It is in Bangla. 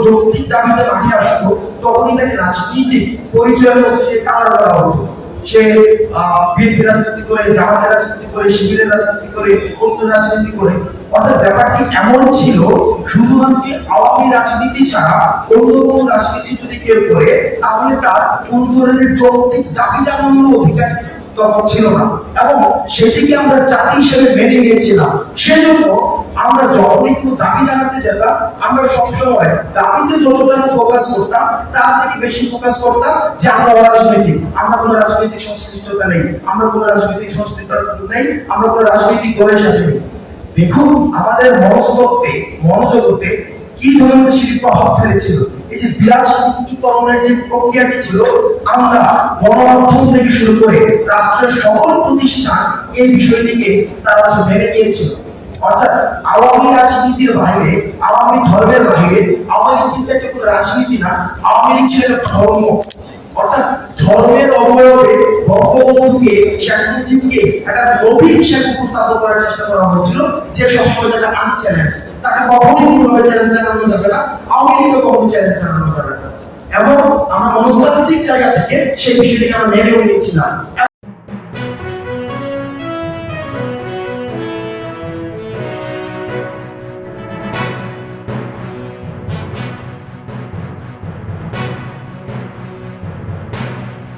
যৌক্তিক দাবিতে মাঠে আসতো, তখনই তাকে দিয়ে কালার করা হতো? সে বিএনপি রাজনীতি করে জামাতের রাজনীতি করে শিবিরের রাজনীতি করে, অন্য রাজনীতি করে। অর্থাৎ ব্যাপারটি এমন ছিল, শুধুমাত্র আওয়ামী রাজনীতি ছাড়া অন্য কোনো রাজনীতি যদি কেউ করে, তাহলে তার কোন ধরনের যৌক্তিক দাবি জানানোর অধিকার তখন ছিল না। এবং সেটিকে আমরা জাতি হিসেবে মেনে নিয়েছিলাম। সেজন্য আমরা যখনই কোনো দাবি জানাতে যেতাম, আমরা সবসময় দাবিতে যতটা ফোকাস করতাম, তার থেকে বেশি ফোকাস করতাম যে আমরা অরাজনৈতিক। আমরা কোনো রাজনৈতিক সংশ্লিষ্টতা নেই, আমরা কোনো রাজনৈতিক সংশ্লিষ্টতা নেই, আমরা কোনো রাজনৈতিক দলের সাথে নেই। দেখুন, আমাদের মনস্তত্ত্বে মনোজগতে কি ধরনের সেটি প্রভাব ফেলেছিল? এই যে বিরাজ বিরাজনীতিকরণের যে প্রক্রিয়াটি ছিল, আমরা গণমাধ্যম থেকে শুরু করে রাষ্ট্রের সকল প্রতিষ্ঠান এই বিষয়টিকে তারা মেনে নিয়েছিল। অর্থাৎ আওয়ামী রাজনীতির বাইরে, আওয়ামী ধর্মের বাইরে, আওয়ামী লীগ কিন্তু একটা কোনো রাজনীতি না, আওয়ামী লীগ ছিল ধর্ম। অর্থাৎ ধর্মের অবয়বে বঙ্গবন্ধুকে, শেখ একটা নবী হিসেবে উপস্থাপন করার চেষ্টা করা হয়েছিল, যে সবসময় যেটা আনচ্যালেঞ্জ তাকে কখনোই কোনোভাবে চ্যালেঞ্জ জানানো যাবে না, আওয়ামী লীগকে কখনো চ্যালেঞ্জ জানানো যাবে না। এবং আমরা মনস্তাত্ত্বিক জায়গা থেকে সেই বিষয়টিকে আমরা মেনেও নিয়েছিলাম।